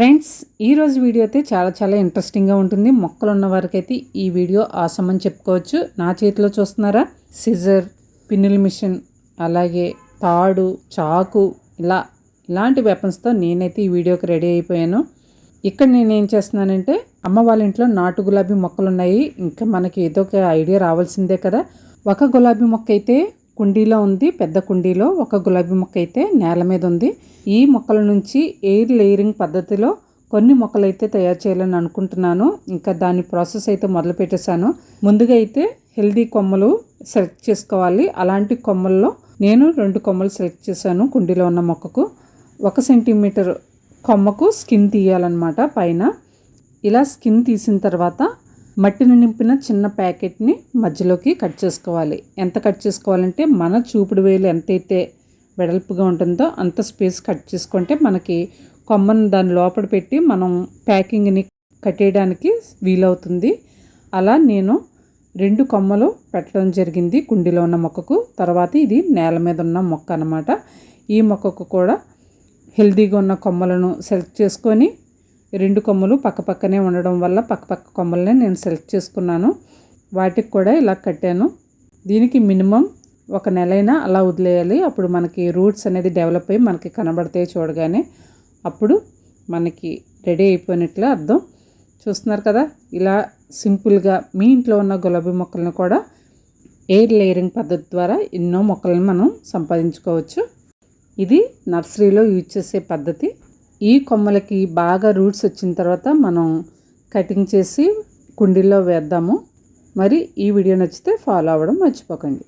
Friends ఈరోజు video అయితే చాలా చాలా ఇంట్రెస్టింగ్గా ఉంటుంది. మొక్కలు ఉన్న వారికైతే ఈ వీడియో ఆసం అని చెప్పుకోవచ్చు. నా చేతిలో చూస్తున్నారా? సిజర్ పిన్నుల మిషన్ అలాగే తాడు చాకు ఇలా ఇలాంటి వెపన్స్తో నేనైతే ఈ వీడియోకి రెడీ అయిపోయాను. ఇక్కడ నేను ఏం చేస్తున్నానంటే అమ్మ వాళ్ళ ఇంట్లో నాటు గులాబీ మొక్కలు ఉన్నాయి ఇంకా మనకి ఏదో ఒక ఐడియా రావాల్సిందే కదా. ఒక గులాబీ మొక్క అయితే కుండీలో ఉంది పెద్ద కుండీలో. ఒక గులాబీ మొక్క అయితే నేల మీద ఉంది. ఈ మొక్కల నుంచి ఎయిర్ లేయరింగ్ పద్ధతిలో కొన్ని మొక్కలు అయితే తయారు చేయాలని అనుకుంటున్నాను. ఇంకా దాని ప్రాసెస్ అయితే మొదలు పెట్టేశాను. ముందుగా అయితే హెల్దీ కొమ్మలు సెలెక్ట్ చేసుకోవాలి. అలాంటి కొమ్మల్లో నేను రెండు కొమ్మలు సెలెక్ట్ చేశాను కుండీలో ఉన్న మొక్కకు. ఒక సెంటీమీటర్ కొమ్మకు స్కిన్ తీయాలన్నమాట పైన. ఇలా స్కిన్ తీసిన తర్వాత మట్టిని నింపిన చిన్న ప్యాకెట్ని మధ్యలోకి కట్ చేసుకోవాలి. ఎంత కట్ చేసుకోవాలంటే మన చూపుడు వేలు ఎంతైతే వెడల్పుగా ఉంటుందో అంత స్పేస్ కట్ చేసుకుంటే మనకి కొమ్మను దాని లోపల పెట్టి మనం ప్యాకింగ్ని కట్టేయడానికి వీలవుతుంది. అలా నేను రెండు కొమ్మలు పెట్టడం జరిగింది కుండీలో ఉన్న మొక్కకు. తర్వాత ఇది నేల మీద ఉన్న మొక్క అనమాట ఈ మొక్కకు కూడా హెల్తీగా ఉన్న కొమ్మలను సెలెక్ట్ చేసుకొని రెండు కొమ్మలు పక్కపక్కనే ఉండడం వల్ల పక్కపక్క కొమ్మలనే నేను సెలెక్ట్ చేసుకున్నాను. వాటికి కూడా ఇలా కట్టాను. దీనికి మినిమం ఒక నెలైనా అలా వదిలేయాలి. అప్పుడు మనకి రూట్స్ అనేది డెవలప్ అయ్యి మనకి కనబడతాయి చూడగానే. అప్పుడు మనకి రెడీ అయిపోయినట్లు అర్థం. చూస్తున్నారు కదా? ఇలా సింపుల్గా మీ ఇంట్లో ఉన్న గులాబీ మొక్కలను కూడా ఎయిర్ లేయరింగ్ పద్ధతి ద్వారా ఎన్నో మొక్కలను మనం సంపాదించుకోవచ్చు. ఇది నర్సరీలో యూజ్ చేసే పద్ధతి. ఈ కొమ్మలకి బాగా రూట్స్ వచ్చిన తర్వాత మనం కటింగ్ చేసి కుండీల్లో వేద్దాము. మరి ఈ వీడియో నచ్చితే ఫాలో అవ్వడం మర్చిపోకండి.